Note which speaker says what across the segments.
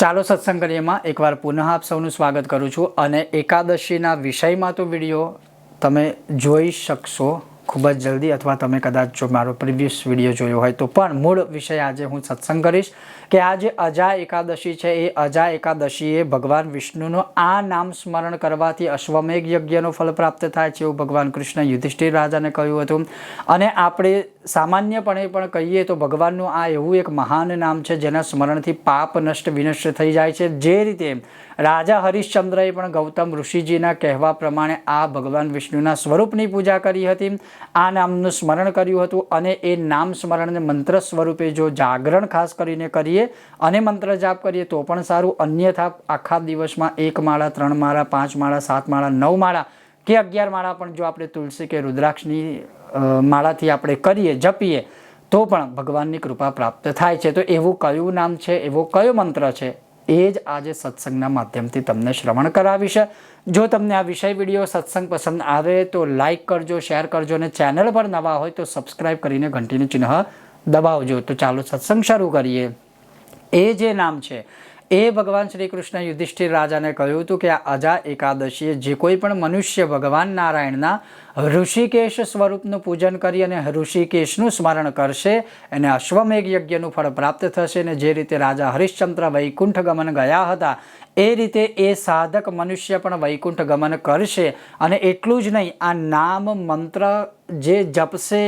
Speaker 1: ચાલો સત્સંગ કરીએમાં એકવાર પુનઃ આપ સૌનું સ્વાગત કરું છું અને એકાદશીના વિષયમાં તો વીડિયો તમે જોઈ શકશો ખૂબ જ જલ્દી અથવા તમે કદાચ જો મારો પ્રિવિયસ વીડિયો જોયો હોય તો પણ મૂળ વિષય આજે હું સત્સંગ કરીશ કે આ જે અજા એકાદશી છે એ અજા એકાદશીએ ભગવાન વિષ્ણુનું આ નામ સ્મરણ કરવાથી અશ્વમેઘ યજ્ઞનો ફળ પ્રાપ્ત થાય છે એવું ભગવાન કૃષ્ણ યુધિષ્ઠિર રાજાને કહ્યું હતું. અને આપણે સામાન્યપણે પણ કહીએ તો ભગવાનનું આ એવું એક મહાન નામ છે, જેના સ્મરણથી પાપ નષ્ટ વિનષ્ટ થઈ જાય છે. જે રીતે રાજા હરિશ્ચંદ્રએ પણ ગૌતમ ઋષિજીના કહેવા પ્રમાણે આ ભગવાન વિષ્ણુના સ્વરૂપની પૂજા કરી હતી. આ નામનું સ્મરણ કર્યું હતું અને એ નામ સ્મરણને મંત્ર સ્વરૂપે જો જાગરણ ખાસ કરીને કરીએ અને મંત્ર જાપ કરીએ તો પણ સારું. અન્યથા આખા દિવસમાં એક માળા, ત્રણ માળા, પાંચ માળા, સાત માળા, નવ માળા કે અગિયાર માળા પણ જો આપણે તુલસી કે રુદ્રાક્ષની માળાથી આપણે કરીએ, જપીએ, તો પણ ભગવાનની કૃપા પ્રાપ્ત થાય છે. તો એવું કયું નામ છે, એવો કયો મંત્ર છે, એ જ આજે સત્સંગના માધ્યમથી તમને શ્રવણ કરાવીશ. જો તમને આ વિષય વીડિયો સત્સંગ પસંદ આવે તો લાઈક કરજો, શેર કરજો અને ચેનલ પર નવા હોય તો સબસ્ક્રાઈબ કરીને ઘંટીનું ચિહ્ન દબાવજો. તો ચાલો સત્સંગ શરૂ કરીએ. એ જે નામ છે એ ભગવાન શ્રી કૃષ્ણ યુધિષ્ઠિર રાજાને કહ્યું હતું કે આ અજા એકાદશીએ જે કોઈ પણ મનુષ્ય ભગવાન નારાયણના ઋષિકેશ સ્વરૂપનું પૂજન કરી અને ઋષિકેશનું સ્મરણ કરશે, એને અશ્વમેઘ યજ્ઞનું ફળ પ્રાપ્ત થશે અને જે રીતે રાજા હરિશ્ચંદ્ર વૈકુંઠ ગમન ગયા હતા, એ રીતે એ સાધક મનુષ્ય પણ વૈકુંઠ ગમન કરશે. અને એટલું જ નહીં, આ નામ મંત્ર જે જપશે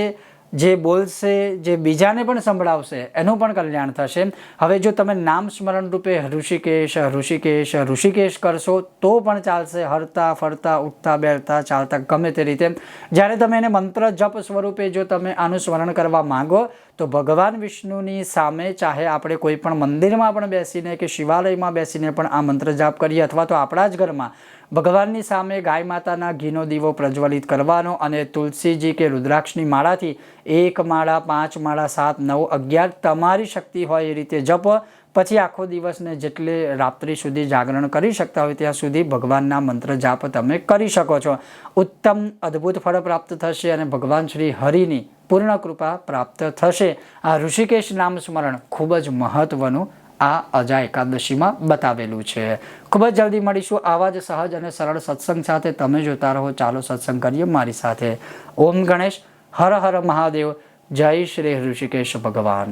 Speaker 1: જે બોલશે, જે બીજાને પણ સંભળાવશે, એનું પણ કલ્યાણ થશે. હવે જો તમે નામ સ્મરણ રૂપે ઋષિકેશ ઋષિકેશ ઋષિકેશ કરશો, તો પણ ચાલશે. હરતા, ફરતા, ઉઠતા બેઠતા ચાલતા, ગમે તે રીતે. જ્યારે તમે એને મંત્ર જપ સ્વરૂપે જો તમે આનું સ્મરણ કરવા માંગો, તો ભગવાન વિષ્ણુની સામે ચાહે આપણે કોઈ પણ મંદિરમાં પણ બેસીને કે શિવાલયમાં બેસીને પણ આ મંત્ર જાપ કરીએ, અથવા તો આપણા જ ઘરમાં ભગવાનની સામે ગાય માતાના ઘીનો દીવો પ્રજ્વલિત કરવાનો અને તુલસીજી કે રુદ્રાક્ષની માળાથી એક માળા, પાંચ માળા, સાત, નવ, અગિયાર તમારી શક્તિ હોય એ રીતે જપ. પછી આખો દિવસને જેટલે રાત્રિ સુધી જાગરણ કરી શકતા હોય ત્યાં સુધી ભગવાનના મંત્ર જાપ તમે કરી શકો છો. ઉત્તમ અદ્ભુત ફળ પ્રાપ્ત થશે અને ભગવાન શ્રી હરિની પૂર્ણ કૃપા પ્રાપ્ત થશે. આ ઋષિકેશ નામ સ્મરણ ખૂબ જ મહત્વનું આ અજા એકાદશીમાં બતાવેલું છે. ખૂબ જ જલ્દી મળીશું. આવા જ સહજ અને સરળ સત્સંગ સાથે તમે જોતા રહો. ચાલો સત્સંગ કરીએ મારી સાથે. ઓમ ગણેશ. હર હર મહાદેવ. જય શ્રી ઋષિકેશ ભગવાન.